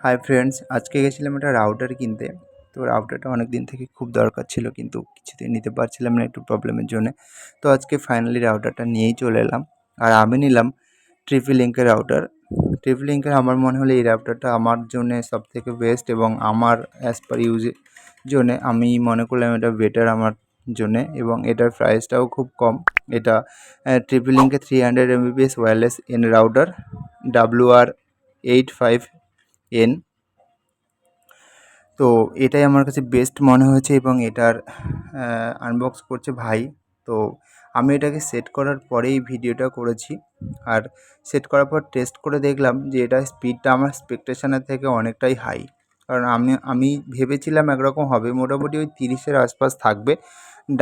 Hi friends আজকে গেছিলাম একটা রাউটার কিনতে। তো রাউটারটা অনেক দিন থেকে খুব দরকার ছিল কিন্তু কিছুতেই নিতে পারছিলাম না একটু প্রবলেমের জন্যে। তো আজকে ফাইনালি রাউটারটা নিয়েই চলে এলাম। আর আমি নিলাম ট্রিপি লিঙ্কের রাউটার ট্রিপি লিঙ্কের আমার মনে হলো এই রাউটারটা আমার জন্যে সব থেকে বেস্ট এবং আমার অ্যাজ পার ইউজের জন্যে আমি মনে করলাম এটা বেটার আমার জন্যে এবং এটার প্রাইসটাও খুব কম। এটা ট্রিপি লিঙ্কের three hundred Mbps wireless N router W R eight five N তো এটাই আমার কাছে বেস্ট মনে হয়েছে এবং এটার আনবক্স করছে ভাই। তো আমি এটাকে সেট করার পরেই ভিডিওটা করেছি। আর সেট করার পর টেস্ট করে দেখলাম যে এটা স্পিডটা আমার এক্সপেকটেশনের থেকে অনেকটাই হাই কারণ আমি আমি ভেবেছিলাম একরকম হবে, মোটামুটি ওই তিরিশের আশপাশ থাকবে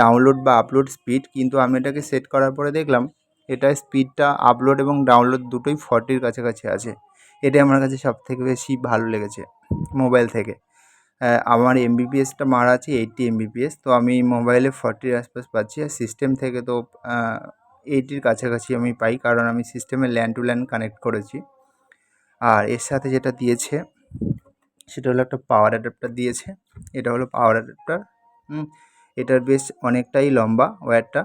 ডাউনলোড বা আপলোড স্পিড কিন্তু আমি এটাকে সেট করার পরে দেখলাম এটার স্পিডটা আপলোড এবং ডাউনলোড দুটোই ফর্টির কাছাকাছি আছে। এটাই আমার কাছে সবথেকে বেশি ভালো লেগেছে মোবাইল থেকে। আমার এম এমবিপিএসটা মারা আছে এইটটি এম এমবিপিএস তো আমি মোবাইলে ফর্টির আশপাশ পাচ্ছি। আর সিস্টেম থেকে তো এইটির কাছাকাছি আমি পাই, কারণ আমি সিস্টেমে ল্যান্ড টু ল্যান্ড কানেক্ট করেছি। আর এর সাথে যেটা দিয়েছে, সেটা হলো একটা পাওয়ার অ্যাডাপ্টার দিয়েছে। এটা হলো পাওয়ার অ্যাডাপ্টার এটার বেশ অনেকটাই লম্বা ওয়্যারটা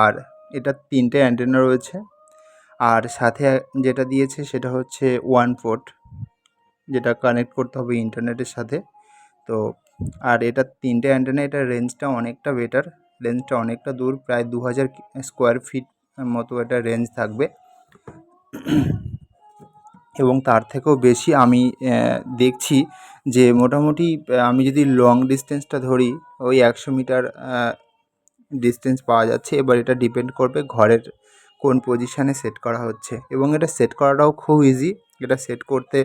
আর এটার তিনটে অ্যান্টেনা রয়েছে। আর সাথে যেটা দিয়েছে সেটা হচ্ছে ওয়ান পোর্ট যেটা কানেক্ট করতে হবে ইন্টারনেটের সাথে। তো আর এটা তিনটে অ্যান্টেনা এটার রেঞ্জটা অনেকটা বেটার রেঞ্জটা অনেকটা দূর, প্রায় দু হাজার স্কোয়ার ফিট মতো এটা রেঞ্জ থাকবে। এবং তার থেকেও বেশি আমি দেখছি যে মোটামুটি আমি যদি লং ডিস্টেন্সটা ধরি, ওই একশো মিটার ডিস্টেন্স পাওয়া যাচ্ছে। এবার এটা ডিপেন্ড করবে ঘরের কোন পজিশানে সেট করা হচ্ছে। এবং এটা সেট করাটাও খুব ইজি এটা সেট করতে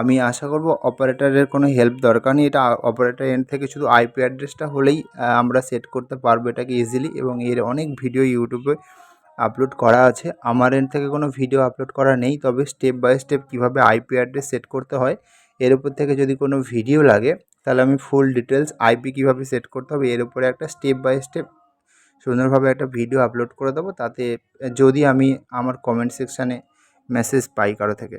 আমি আশা করব অপারেটারের কোনো হেল্প দরকার নেই। এটা অপারেটার এন্ড থেকে শুধু আইপি অ্যাড্রেসটা হলেই আমরা সেট করতে পারব এটাকে ইজিলি এবং এর অনেক ভিডিও ইউটিউবে আপলোড করা আছে। আমার এন্ড থেকে কোনো ভিডিও আপলোড করা নেই। তবে স্টেপ বাই স্টেপ কীভাবে আইপি অ্যাড্রেস সেট করতে হয়, এর উপর থেকে যদি কোনো ভিডিও লাগে, তাহলে আমি ফুল ডিটেলস আইপি কীভাবে সেট করতে হবে, এর উপরে একটা স্টেপ বাই স্টেপ সুন্দরভাবে একটা ভিডিও আপলোড করে দেবো, তাতে যদি আমি আমার কমেন্ট সেকশানে মেসেজ পাই কারও থেকে।